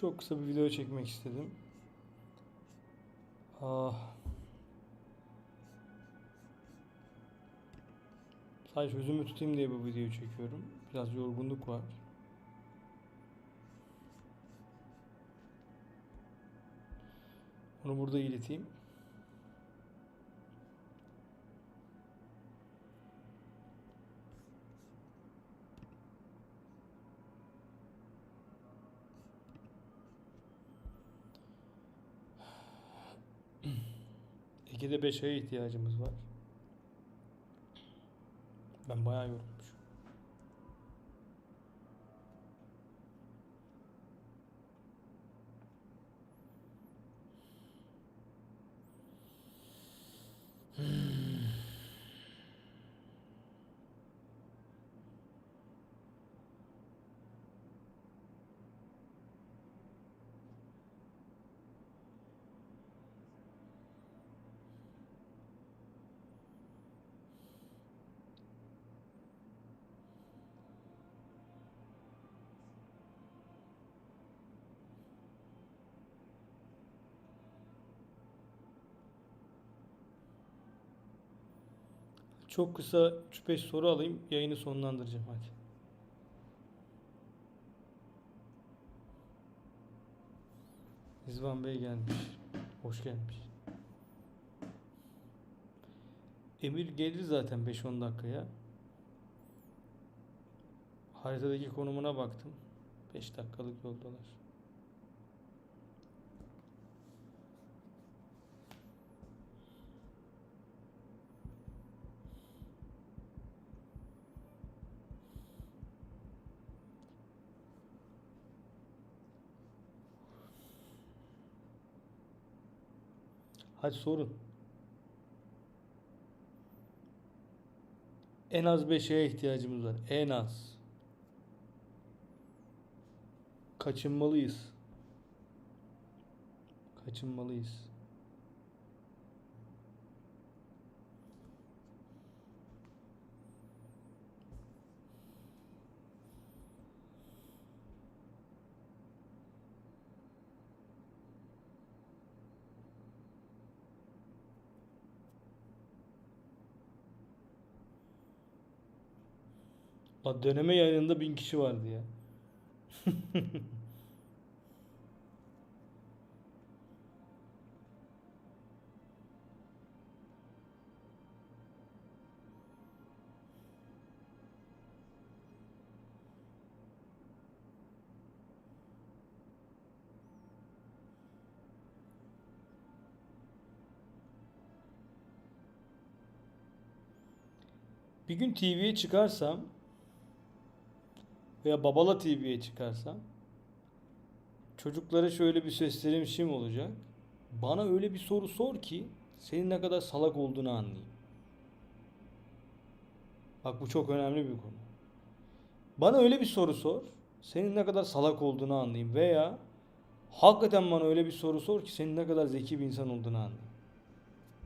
Çok kısa bir video çekmek istedim. Ah. Sadece sözümü tutayım diye bu videoyu çekiyorum. Biraz yorgunluk var. Onu burada ileteyim. Ege'de 5 aya ihtiyacımız var. Ben bayağı yorulmuşum. Çok kısa 3-5 soru alayım. Yayını sonlandıracağım hadi. İzvan Bey gelmiş. Hoş gelmiş. Emir gelir zaten 5-10 dakikaya. Haritadaki konumuna baktım. 5 dakikalık yoldalar. Hadi sorun. En az 5 şeye ihtiyacımız var. En az. Kaçınmalıyız. Kaçınmalıyız. La deneme yayınında bin kişi vardı ya. Bir gün TV'ye çıkarsam veya Babala TV'ye çıkarsam çocuklara şöyle bir seslenişim olacak. Bana öyle bir soru sor ki senin ne kadar salak olduğunu anlayayım. Bak bu çok önemli bir konu. Bana öyle bir soru sor. Senin ne kadar salak olduğunu anlayayım veya hakikaten bana öyle bir soru sor ki senin ne kadar zeki bir insan olduğunu anlayayım.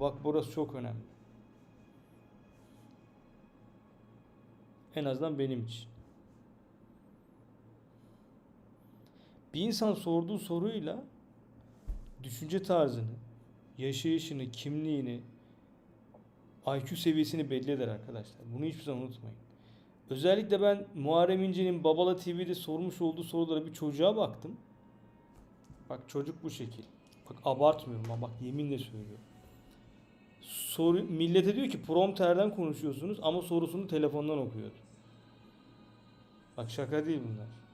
Bak burası çok önemli. En azından benim için. Bir insan sorduğu soruyla düşünce tarzını, yaşayışını, kimliğini, IQ seviyesini belli eder arkadaşlar. Bunu hiçbir zaman unutmayın. Özellikle ben Muharrem İnce'nin Babala TV'de sormuş olduğu sorulara bir çocuğa baktım. Bak çocuk bu şekil. Bak abartmıyorum ama bak yeminle söylüyorum. Soru, millete diyor ki prompterden konuşuyorsunuz ama sorusunu telefondan okuyordu. Bak şaka değil bunlar.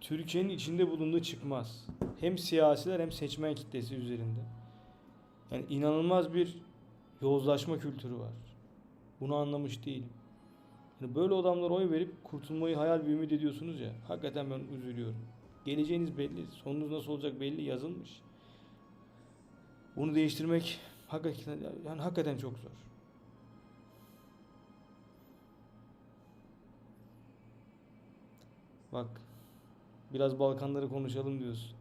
Türkiye'nin içinde bulunduğu çıkmaz. Hem siyasiler hem seçmen kitlesi üzerinde. Yani inanılmaz bir yozlaşma kültürü var. Bunu anlamış değilim. Yani böyle adamlara oy verip kurtulmayı hayal ve ümit ediyorsunuz ya. Hakikaten ben üzülüyorum. Geleceğiniz belli. Sonunuz nasıl olacak belli yazılmış. Bunu değiştirmek hakikaten yani hakikaten çok zor. Bak biraz Balkanları konuşalım diyorsun.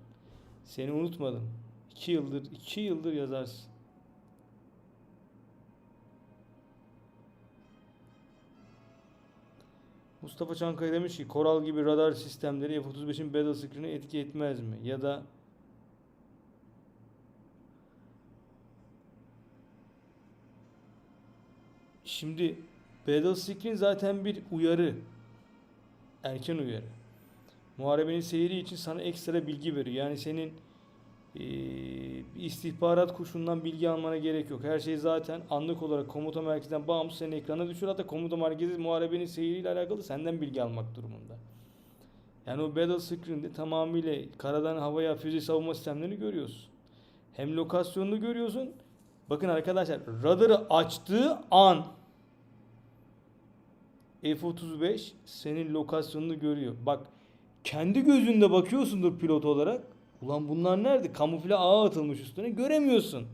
Seni unutmadım. İki yıldır, iki yıldır yazarsın. Mustafa Çankaya demiş ki Koral gibi radar sistemleri F-35'in battle screen'e etki etmez mi? Ya da Şimdi battle screen zaten bir uyarı. Erken uyarı. Muharebenin seyri için sana ekstra bilgi veriyor. Yani senin bir istihbarat kuşundan bilgi almana gerek yok. Her şey zaten anlık olarak komuta merkezinden bağımsız senin ekrana düşüyor. Hatta komuta merkezi muharebenin seyriyle alakalı senden bilgi almak durumunda. Yani o battle screen'de tamamıyla karadan havaya füze savunma sistemlerini görüyorsun. Hem lokasyonunu görüyorsun. Bakın arkadaşlar radarı açtığı an F-35 senin lokasyonunu görüyor. Bak kendi gözünde bakıyorsundur pilot olarak. Ulan bunlar nerede? Kamufle ağa atılmış üstüne göremiyorsun.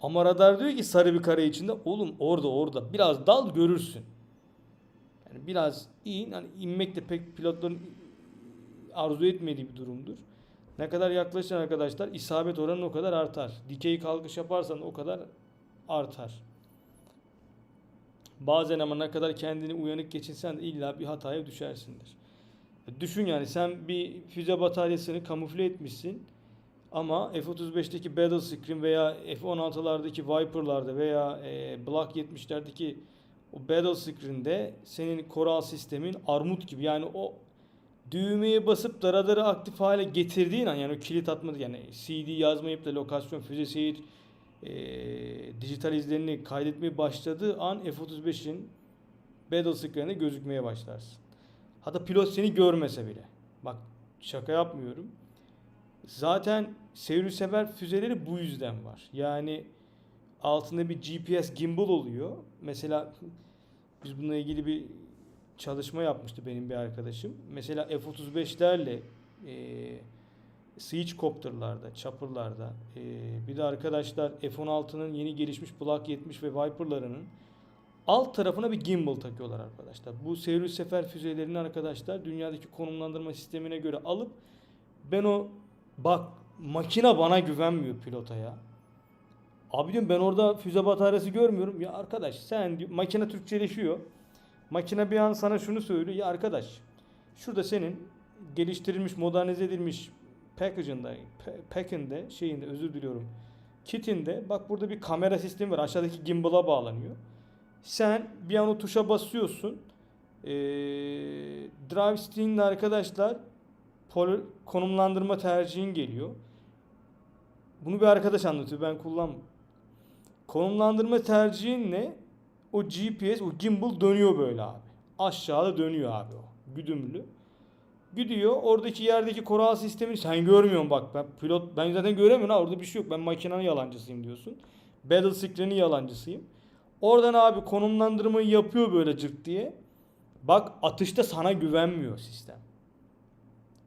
Ama radar diyor ki sarı bir kare içinde. Oğlum orada orada. Biraz dal görürsün. Yani biraz in. Hani inmek de pek pilotların arzu etmediği bir durumdur. Ne kadar yaklaşan arkadaşlar isabet oranı o kadar artar. Dikey kalkış yaparsan o kadar artar. Bazen ama ne kadar kendini uyanık geçinsen de illa bir hataya düşersindir. Düşün yani sen bir füze bataryasını kamufle etmişsin ama F-35'teki Battle Screen veya F-16'lardaki Viper'larda veya e, Block 70'lerdeki o Battle Screen'de senin koral sistemin armut gibi yani o düğmeye basıp da radarı aktif hale getirdiğin an yani o kilit atmadı yani CD yazmayıp da lokasyon füze seyir e, dijital izlerini kaydetmeye başladığı an F-35'in Battle Screen'de gözükmeye başlarsın. Hatta pilot seni görmese bile. Bak şaka yapmıyorum. Zaten seyirsever füzeleri bu yüzden var. Yani altında bir GPS gimbal oluyor. Mesela biz bununla ilgili bir çalışma yapmıştı benim bir arkadaşım. Mesela F-35'lerle e, Siege-Copter'larda, Chopper'larda e, bir de arkadaşlar F-16'nın yeni gelişmiş Block 70 ve Viper'larının alt tarafına bir gimbal takıyorlar arkadaşlar. Bu seyir sefer füzelerini arkadaşlar dünyadaki konumlandırma sistemine göre alıp ben o bak makine bana güvenmiyor pilota ya. Abi diyorum ben orada füze bataryası görmüyorum. Ya arkadaş sen diyor, makine Türkçeleşiyor. Makine bir an sana şunu söylüyor. Ya arkadaş şurada senin geliştirilmiş, modernize edilmiş package'ında, pa- pack'inde, şeyinde özür diliyorum. Kitinde bak burada bir kamera sistemi var. Aşağıdaki gimbal'a bağlanıyor. Sen bir an o tuşa basıyorsun. Ee, drive stick'le arkadaşlar pol- konumlandırma tercihin geliyor. Bunu bir arkadaş anlatıyor. Ben kullanmam. Konumlandırma tercihinle o GPS, o gimbal dönüyor böyle abi. Aşağıda dönüyor abi o. Güdümlü. Gidiyor oradaki yerdeki koral sistemini sen görmüyorsun bak ben pilot ben zaten göremiyorum orada bir şey yok ben makinenin yalancısıyım diyorsun. Battle screen'in yalancısıyım. Oradan abi konumlandırmayı yapıyor böyle cırt diye. Bak atışta sana güvenmiyor sistem.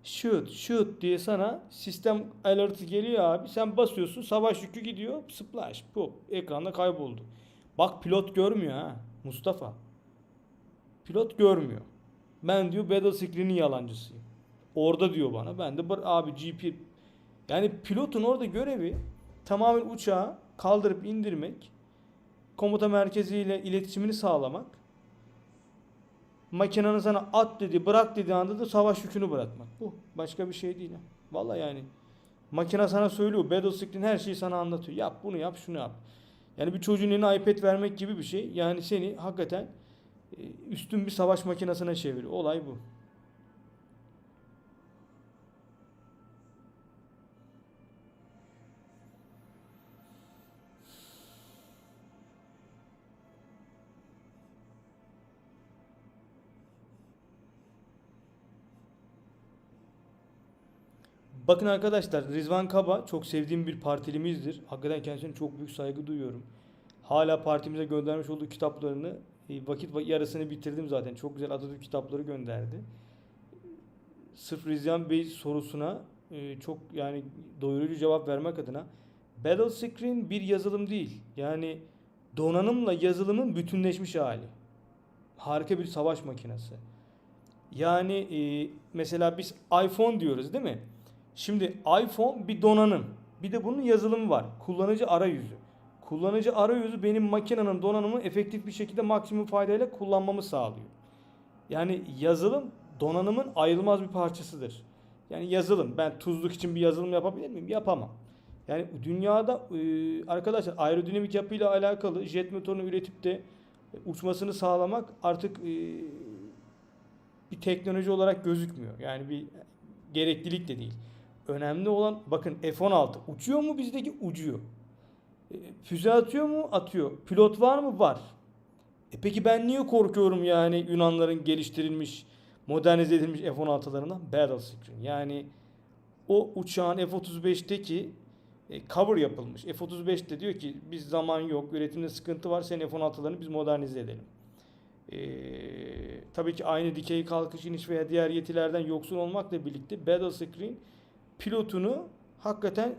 Shoot, shoot diye sana sistem alertı geliyor abi. Sen basıyorsun savaş yükü gidiyor. Splash, pop. Ekranda kayboldu. Bak pilot görmüyor ha Mustafa. Pilot görmüyor. Ben diyor Battle Screen'in yalancısıyım. Orada diyor bana. Ben de bar- abi GP yani pilotun orada görevi tamamen uçağı kaldırıp indirmek, komuta merkeziyle iletişimini sağlamak, makinenin sana at dedi, bırak dediği anda da savaş yükünü bırakmak. Bu. Başka bir şey değil. ha. Vallahi yani. Makine sana söylüyor. Battle Screen her şeyi sana anlatıyor. Yap bunu yap şunu yap. Yani bir çocuğun eline iPad vermek gibi bir şey. Yani seni hakikaten e, üstün bir savaş makinesine çeviriyor. Olay bu. Bakın arkadaşlar Rizvan Kaba çok sevdiğim bir partilimizdir. Hakikaten kendisine çok büyük saygı duyuyorum. Hala partimize göndermiş olduğu kitaplarını e, vakit va- yarısını bitirdim zaten. Çok güzel Atatürk kitapları gönderdi. Sırf Rizvan Bey sorusuna e, çok yani doyurucu cevap vermek adına Battle Screen bir yazılım değil. Yani donanımla yazılımın bütünleşmiş hali. Harika bir savaş makinesi. Yani e, mesela biz iPhone diyoruz değil mi? Şimdi iPhone bir donanım. Bir de bunun yazılımı var. Kullanıcı arayüzü. Kullanıcı arayüzü benim makinenin donanımı efektif bir şekilde maksimum faydayla kullanmamı sağlıyor. Yani yazılım donanımın ayrılmaz bir parçasıdır. Yani yazılım ben tuzluk için bir yazılım yapabilir miyim? Yapamam. Yani dünyada arkadaşlar aerodinamik yapıyla alakalı jet motorunu üretip de uçmasını sağlamak artık bir teknoloji olarak gözükmüyor. Yani bir gereklilik de değil. Önemli olan bakın F-16 uçuyor mu bizdeki? Uçuyor. E, Füze atıyor mu? Atıyor. Pilot var mı? Var. E peki ben niye korkuyorum yani Yunanların geliştirilmiş, modernize edilmiş F-16'larından? Battle Screen. Yani o uçağın F-35'teki e, cover yapılmış. F-35 de diyor ki biz zaman yok, üretimde sıkıntı var, senin F-16'larını biz modernize edelim. E, tabii ki aynı dikey kalkış iniş veya diğer yetilerden yoksun olmakla birlikte Battle Screen pilotunu hakikaten e,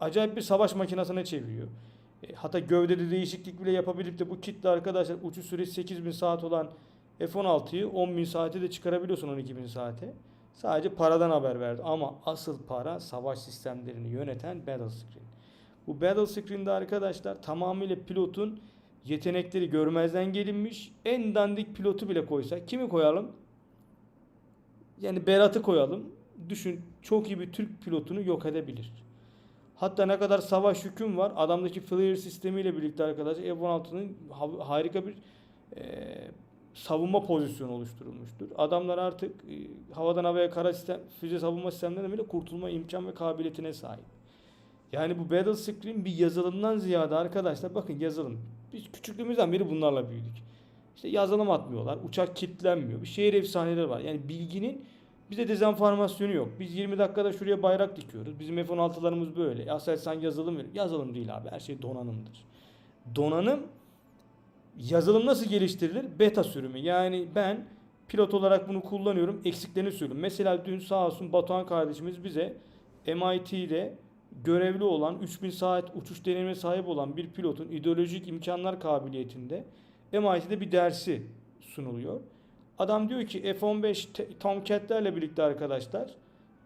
acayip bir savaş makinesine çeviriyor. E, hatta gövdede değişiklik bile yapabilip de bu kitle arkadaşlar uçuş süresi 8000 saat olan F-16'yı 10.000 saate de çıkarabiliyorsun 12.000 saate. Sadece paradan haber verdi ama asıl para savaş sistemlerini yöneten Battle Screen. Bu Battle Screen'de arkadaşlar tamamıyla pilotun yetenekleri görmezden gelinmiş. En dandik pilotu bile koysak kimi koyalım? Yani Berat'ı koyalım. Düşün çok iyi bir Türk pilotunu yok edebilir. Hatta ne kadar savaş yüküm var. Adamdaki flare sistemiyle birlikte arkadaşlar F-16'nın ha- harika bir e, savunma pozisyonu oluşturulmuştur. Adamlar artık e, havadan havaya kara sistem, füze savunma sistemlerinden bile kurtulma imkan ve kabiliyetine sahip. Yani bu Battle Screen bir yazılımdan ziyade arkadaşlar bakın yazılım. Biz küçüklüğümüzden beri bunlarla büyüdük. İşte yazılım atmıyorlar. Uçak kilitlenmiyor. Bir şehir efsaneleri var. Yani bilginin bize dezenformasyonu yok. Biz 20 dakikada şuraya bayrak dikiyoruz. Bizim F-16'larımız böyle. Sen yazılım veriyor. Yazılım değil abi. Her şey donanımdır. Donanım yazılım nasıl geliştirilir? Beta sürümü. Yani ben pilot olarak bunu kullanıyorum. Eksiklerini söylüyorum. Mesela dün sağ olsun Batuhan kardeşimiz bize MIT'de görevli olan 3000 saat uçuş deneyimine sahip olan bir pilotun ideolojik imkanlar kabiliyetinde MIT'de bir dersi sunuluyor. Adam diyor ki F-15 te- Tomcat'lerle birlikte arkadaşlar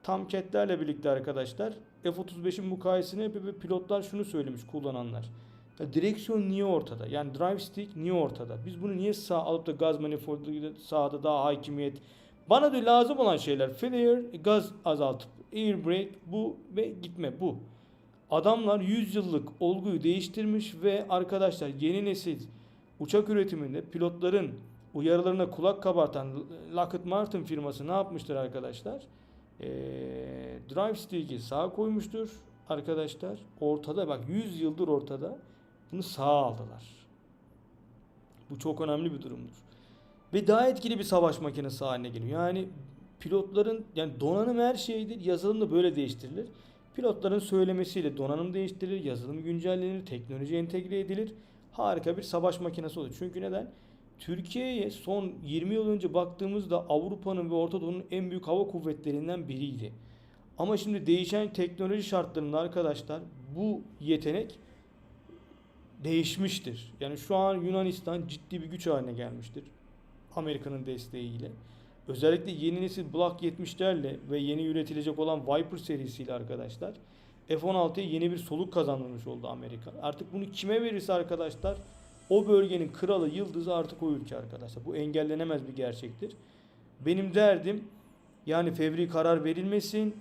Tomcat'lerle birlikte arkadaşlar F-35'in mukayesini yapıyor ve pilotlar şunu söylemiş kullananlar. Ya direksiyon niye ortada? Yani drive stick niye ortada? Biz bunu niye sağ alıp da gaz manifoldu sağda daha hakimiyet? Bana diyor lazım olan şeyler flare, gaz azaltıp air brake bu ve gitme bu. Adamlar 100 yıllık olguyu değiştirmiş ve arkadaşlar yeni nesil uçak üretiminde pilotların uyarılarına kulak kabartan Lockheed Martin firması ne yapmıştır arkadaşlar? Ee, drive stick'i sağa koymuştur arkadaşlar. Ortada bak 100 yıldır ortada. Bunu sağa aldılar. Bu çok önemli bir durumdur. Ve daha etkili bir savaş makinesi haline geliyor. Yani pilotların yani donanım her şeydir. Yazılım da böyle değiştirilir. Pilotların söylemesiyle donanım değiştirilir, yazılım güncellenir, teknoloji entegre edilir. Harika bir savaş makinesi olur. Çünkü neden? Türkiye'ye son 20 yıl önce baktığımızda Avrupa'nın ve Orta Doğu'nun en büyük hava kuvvetlerinden biriydi. Ama şimdi değişen teknoloji şartlarında arkadaşlar bu yetenek değişmiştir. Yani şu an Yunanistan ciddi bir güç haline gelmiştir. Amerika'nın desteğiyle. Özellikle yeni nesil Block 70'lerle ve yeni üretilecek olan Viper serisiyle arkadaşlar F-16'ya yeni bir soluk kazandırmış oldu Amerika. Artık bunu kime verirse arkadaşlar o bölgenin kralı yıldızı artık o ülke arkadaşlar. Bu engellenemez bir gerçektir. Benim derdim yani fevri karar verilmesin.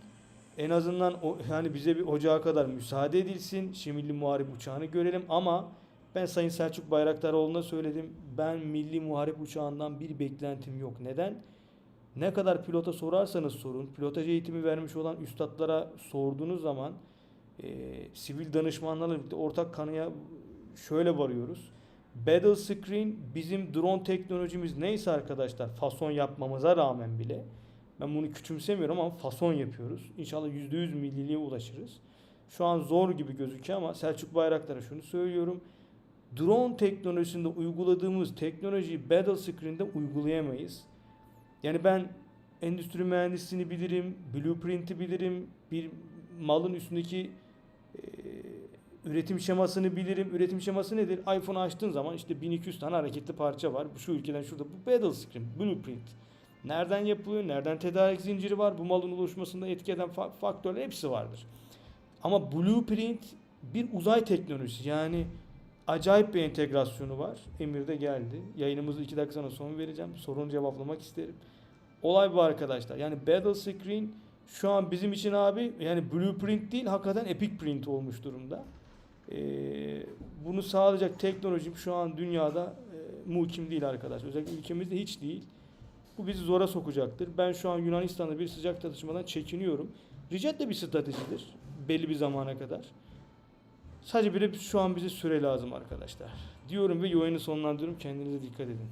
En azından o, yani bize bir ocağa kadar müsaade edilsin. Şimilli Muharip uçağını görelim ama ben Sayın Selçuk Bayraktaroğlu'na söyledim. Ben Milli Muharip uçağından bir beklentim yok. Neden? Ne kadar pilota sorarsanız sorun, pilotaj eğitimi vermiş olan üstadlara sorduğunuz zaman e, sivil danışmanlarla birlikte ortak kanıya şöyle varıyoruz. Battle Screen bizim drone teknolojimiz neyse arkadaşlar fason yapmamıza rağmen bile ben bunu küçümsemiyorum ama fason yapıyoruz. İnşallah %100 milliliğe ulaşırız. Şu an zor gibi gözüküyor ama Selçuk Bayraktar'a şunu söylüyorum. Drone teknolojisinde uyguladığımız teknolojiyi Battle Screen'de uygulayamayız. Yani ben endüstri mühendisliğini bilirim, blueprint'i bilirim, bir malın üstündeki e, üretim şemasını bilirim. Üretim şeması nedir? iPhone açtığın zaman işte 1200 tane hareketli parça var. Şu ülkeden şurada. Bu Battle Screen, blueprint. Nereden yapılıyor? Nereden tedarik zinciri var? Bu malın oluşmasında etki eden fa- faktörler hepsi vardır. Ama blueprint bir uzay teknolojisi. Yani acayip bir entegrasyonu var. Emir de geldi. Yayınımızı 2 dakika sonra son vereceğim. Sorunu cevaplamak isterim. Olay bu arkadaşlar. Yani Battle Screen şu an bizim için abi yani blueprint değil hakikaten epic print olmuş durumda. Ee, bunu sağlayacak teknoloji şu an dünyada e, muhkim değil arkadaşlar. Özellikle ülkemizde hiç değil. Bu bizi zora sokacaktır. Ben şu an Yunanistan'da bir sıcak tartışmadan çekiniyorum. Ricat da bir stratejidir. Belli bir zamana kadar. Sadece bir de şu an bize süre lazım arkadaşlar. Diyorum ve yayını sonlandırıyorum. Kendinize dikkat edin.